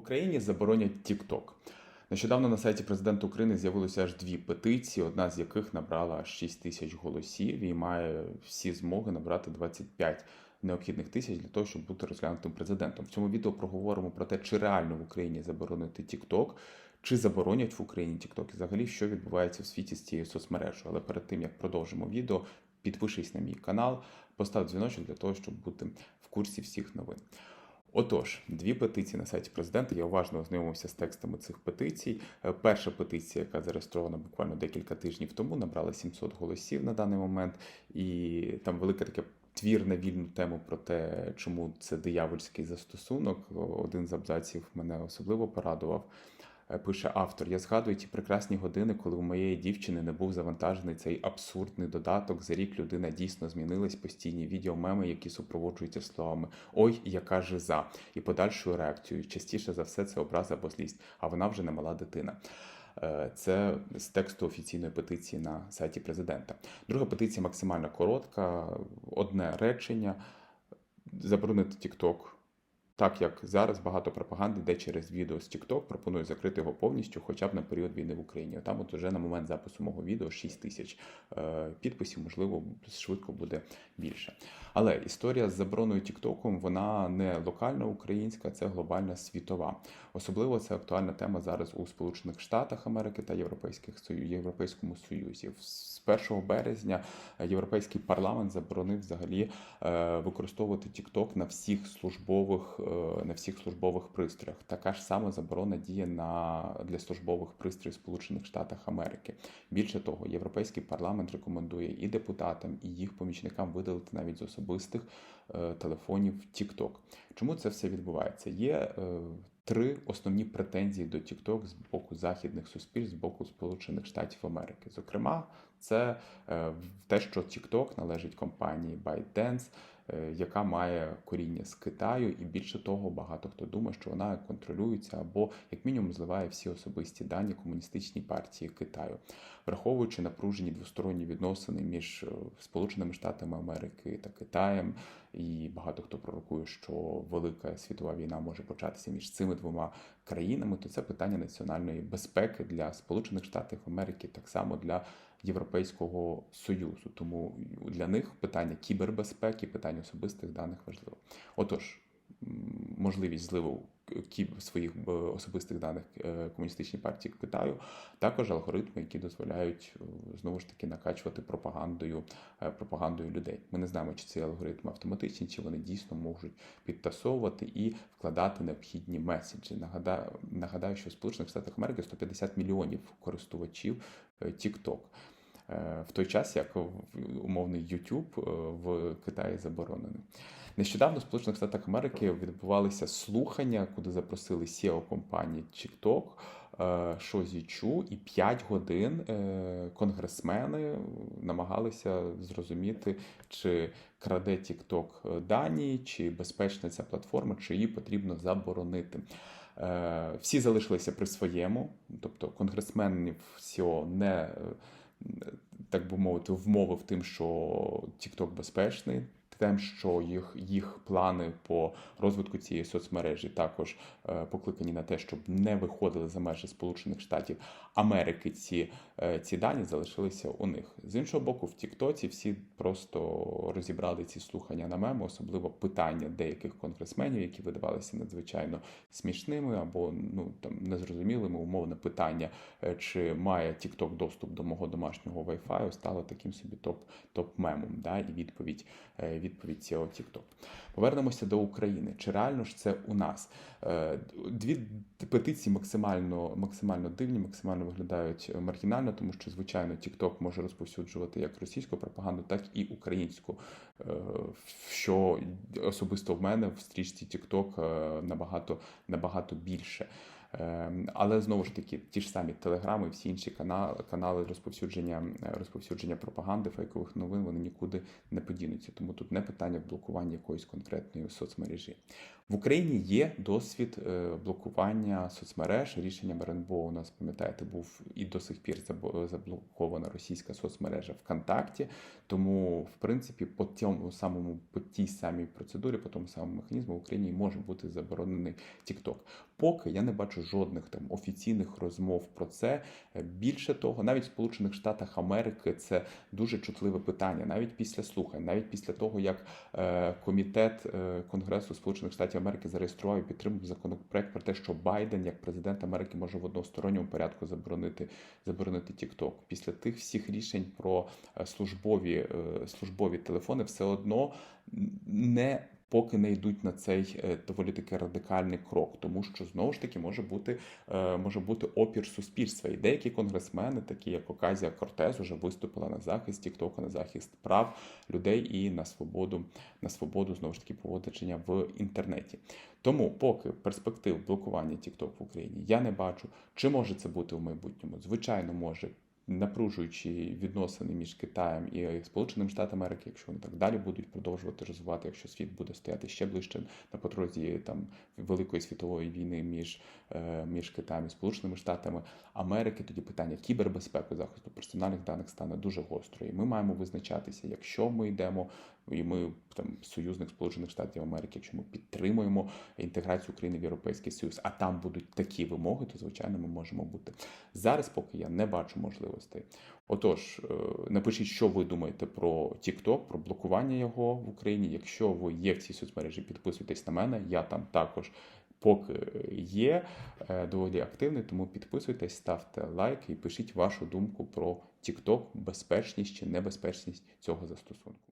Україні заборонять TikTok. Нещодавно на сайті президента України з'явилося аж дві петиції, одна з яких набрала аж 6 тисяч голосів і має всі змоги набрати 25 необхідних тисяч для того, щоб бути розглянутим президентом. В цьому відео проговоримо про те, чи реально в Україні заборонити TikTok, чи заборонять в Україні TikTok, і взагалі що відбувається в світі з цією соцмережею. Але перед тим як продовжимо відео, підпишись на мій канал, постав дзвіночок для того, щоб бути в курсі всіх новин. Отож, дві петиції на сайті президента. Я уважно ознайомився з текстами цих петицій. Е, Перша петиція, яка зареєстрована буквально декілька тижнів тому, набрала 700 голосів на даний момент, і там велике таке. Твір на вільну тему про те, чому це диявольський застосунок. Один з абзаців мене особливо порадував. Е, Пише автор: Я згадую ті прекрасні години, коли у моєї дівчини не був завантажений цей абсурдний додаток. За рік людина дійсно змінилась. Постійні відеомеми, які супроводжуються словами Ой, яка жиза, і подальшою реакцією. Частіше за все, це образа або злість, а вона вже не мала дитина. Е, Це з тексту офіційної петиції на сайті президента. Друга петиція максимально коротка, одне речення: заборонити TikTok. Так як зараз багато пропаганди йде через відео з TikTok, пропоную закрити його повністю, хоча б на період війни в Україні. Там от уже на момент запису мого відео 6 тисяч е, підписів, можливо, швидко буде більше. Але історія з забороною TikTok, вона не локальна українська, це глобальна світова. Особливо це актуальна тема зараз у Сполучених Штатах Америки та Європейських Сою- Європейському Союзі. З 1 березня Європейський парламент заборонив взагалі е, використовувати TikTok на всіх службових е, на всіх службових пристроях. Така ж сама заборона діє на для службових пристроїв Сполучених Штатах Америки. Більше того, Європейський парламент рекомендує і депутатам, і їх помічникам видалити навіть з особистих е, телефонів TikTok. Чому це все відбувається? Є е, три основні претензії до TikTok з боку західних суспільств, з боку Сполучених Штатів Америки. Зокрема, це е, те, що TikTok належить компанії ByteDance, е, яка має коріння з Китаю, і більше того, багато хто думає, що вона контролюється або як мінімум зливає всі особисті дані комуністичній партії Китаю, враховуючи напружені двосторонні відносини між е, Сполученими Штатами Америки та Китаєм. І багато хто пророкує, що велика світова війна може початися між цими двома країнами. То це питання національної безпеки для Сполучених Штатів Америки, так само для Європейського союзу. Тому для них питання кібербезпеки, питання особистих даних важливо. Отож, можливість зливу кіб- своїх е, особистих даних е, комуністичній партії Китаю, також алгоритми, які дозволяють е, знову ж таки накачувати пропагандою пропагандою людей. Ми не знаємо, чи ці алгоритми автоматичні, чи вони дійсно можуть підтасовувати і вкладати необхідні меседжі. Нагадаю, нагадаю, що в Сполучених Штатах Америки 150 мільйонів користувачів TikTok. Е, В той час, як в- умовний YouTube е, в Китаї заборонений. Нещодавно в Сполучених Штатах Америки відбувалися слухання, куди запросили SEO компанії TikTok, е, Шозі і 5 годин е, конгресмени намагалися зрозуміти, чи краде TikTok дані, чи безпечна ця платформа, чи її потрібно заборонити. Е, Всі залишилися при своєму, тобто конгресменів SEO не е, так би мовити, вмовив тим, що TikTok безпечний, тим, що їх, їх плани по розвитку цієї соцмережі також е, покликані на те, щоб не виходили за межі Сполучених Штатів Америки. Ці, е, ці дані залишилися у них. З іншого боку, в Тіктоці всі просто розібрали ці слухання на меми, особливо питання деяких конгресменів, які видавалися надзвичайно смішними або ну там незрозумілими. Умовне питання, е, чи має TikTok доступ до мого домашнього Wi-Fi, стало таким собі топ топ мемом. Да, і відповідь е, відповідь цього TikTok. Повернемося до України. Чи реально ж це у нас? Е, Дві петиції максимально максимально дивні, максимально виглядають маргінально, тому що звичайно TikTok може розповсюджувати як російську пропаганду, так і українську. Е, Що особисто в мене в стрічці TikTok е, набагато набагато більше. Ем, Але знову ж таки, ті ж самі телеграми, всі інші канали, канали розповсюдження, розповсюдження пропаганди, фейкових новин, вони нікуди не подінуться. Тому тут не питання в блокуванні якоїсь конкретної соцмережі. В Україні є досвід е, блокування соцмереж. Рішенням РНБО у нас, пам'ятаєте, був і до сих пір заблокована російська соцмережа ВКонтакті. Тому, в принципі, по цьому самому по тій самій процедурі, по тому самому механізму в Україні може бути заборонений TikTok. Поки я не бачу жодних там офіційних розмов про це. Е, Більше того, навіть в Сполучених Штатах Америки це дуже чутливе питання. Навіть після слухань, навіть після того, як е, комітет е, Конгресу Сполучених Штатів Америки зареєстрував і підтримав законопроект про те, що Байден, як президент Америки, може в односторонньому порядку заборонити заборонити TikTok. Після тих всіх рішень про службові службові телефони, все одно не поки не йдуть на цей е, доволі таки радикальний крок, тому що знову ж таки може бути е, може бути опір суспільства. І деякі конгресмени, такі як Оказія Кортез, уже виступила на захист TikTok, на захист прав людей і на свободу на свободу знову ж таки поводження в інтернеті. Тому, поки перспектив блокування TikTok в Україні я не бачу, чи може це бути в майбутньому? Звичайно, може. Напружуючи відносини між Китаєм і Сполученими Штатами Америки, якщо вони так далі будуть продовжувати розвивати, якщо світ буде стояти ще ближче на потрозі там великої світової війни між, е, між Китаєм і Сполученими Штатами Америки, тоді питання кібербезпеки, захисту персональних даних стане дуже гостро. І ми маємо визначатися, якщо ми йдемо, і ми там союзник Сполучених Штатів Америки, якщо ми підтримуємо інтеграцію України в Європейський Союз, а там будуть такі вимоги, то звичайно ми можемо бути. Зараз, поки я не бачу можливостей. Отож, е, напишіть, що ви думаєте про TikTok, про блокування його в Україні. Якщо ви є в цій соцмережі, підписуйтесь на мене. Я там також поки є е, доволі активний, тому підписуйтесь, ставте лайк і пишіть вашу думку про TikTok, безпечність чи небезпечність цього застосунку.